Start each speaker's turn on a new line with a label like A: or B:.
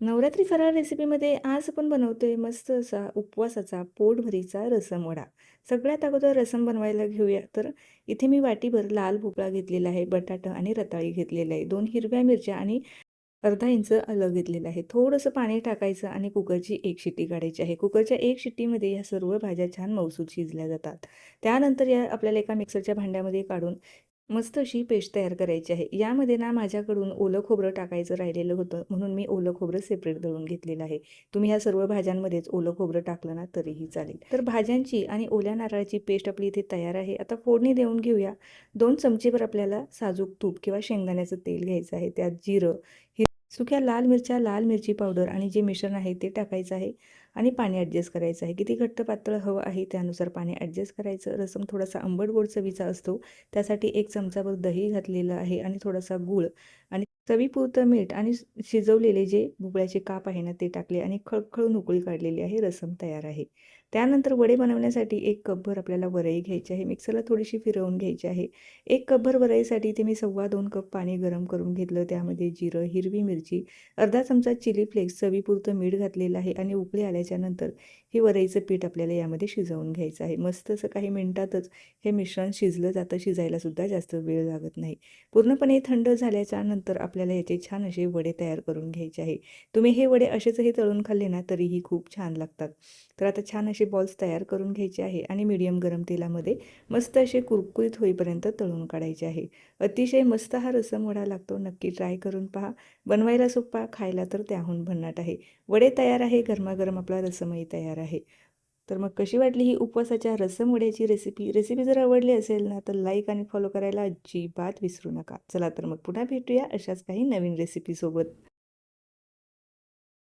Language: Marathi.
A: नवरात्री फराळ रेसिपीमध्ये आज आपण बनवतोय मस्त असा उपवासाचा पोटभरीचा रसम वडा. सगळ्यात अगोदर रसम बनवायला घेऊया. तर इथे मी वाटीभर लाल भोपळा घेतलेला आहे बटाटा आणि रताळी घेतलेला आहे दोन हिरव्या मिरच्या आणि अर्धा इंच अलग घेतलेलं आहे. थोडंसं पाणी टाकायचं आणि कुकरची एक शिट्टी काढायची आहे. कुकरच्या एक शिट्टीमध्ये ह्या सर्व भाज्या छान मौसूद शिजल्या जातात. त्यानंतर या आपल्याला एका मिक्सरच्या भांड्यामध्ये काढून मस्त अशी पेस्ट तयार करायची आहे. यामध्ये ना माझ्याकडून ओलं खोबरं टाकायचं राहिलेलं होतं. म्हणून मी ओलं खोबरं सेपरेट दळून घेतलेलं आहे. तुम्ही ह्या सर्व भाज्यांमध्येच ओलं खोबरं टाकलं ना तरीही चालेल. तर भाज्यांची आणि ओल्या नारळाची पेस्ट आपली इथे तयार आहे. आता फोडणी देऊन घेऊया. दोन चमचेवर आपल्याला साजूक तूप किंवा शेंगदाण्याचं तेल घ्यायचं आहे. त्यात जिरं हि सुक्या लाल मिरच्या लाल मिरची पावडर आणि जे मिश्रण आहे ते टाकायचं आहे आणि पाणी ॲडजस्ट करायचं आहे. किती घट्ट पातळ हवं आहे त्यानुसार पाणी ॲडजस्ट करायचं. रसम थोडासा आंबट गोड चवीचा असतो. त्यासाठी एक चमचाभर दही घातलेलं आहे आणि थोडासा गूळ आणि चवीपुरतं मीठ आणि शिजवलेले जे भोपळ्याचे काप आहे ना ते टाकले आणि खळखळून उकळी काढलेली आहे. रसम तयार आहे. त्यानंतर वडे बनवण्यासाठी एक कपभर आपल्याला वरई घ्यायची आहे. मिक्सरला थोडीशी फिरवून घ्यायची आहे. एक कपभर वरईसाठी ते मी सव्वा दोन कप पाणी गरम करून घेतलं. त्यामध्ये जिरं हिरवी मिरची अर्धा चमचा चिली फ्लेक्स चवीपुरतं मीठ घातलेलं आहे आणि उकळी आल्याच्यानंतर हे वरईचं पीठ आपल्याला यामध्ये शिजवून घ्यायचं आहे. मस्त असं काही मिनटातच हे मिश्रण शिजलं जातं. शिजायलासुद्धा जास्त वेळ लागत नाही. पूर्णपणे थंड झाल्याच्यानंतर आपल्याला याचे छान असे वडे तयार करून घ्यायचे आहे. तुम्ही हे वडे असेचही तळून खाल्ले ना तरीही खूप छान लागतात. तर आता छान असे बॉल्स तयार करून घ्यायचे आहे आणि मीडियम गरम तेलामध्ये मस्त असे कुरकुरीत होईपर्यंत तळून काढायचे आहे. अतिशय मस्त हा रसम वडा लागतो. नक्की ट्राय करून पहा. बनवायला सोपा खायला तर त्याहून भन्नाट आहे. वडे तयार आहे गरमागरम आपला रसमही तयार आहे. तर मग कशी वाटली ही उपवासाच्या रसम वड्याची रेसिपी रेसिपी जर आवडली असेल ना तर लाईक आणि फॉलो करायला अजिबात विसरू नका. चला तर मग पुन्हा भेटूया अशाच काही नवीन रेसिपीसोबत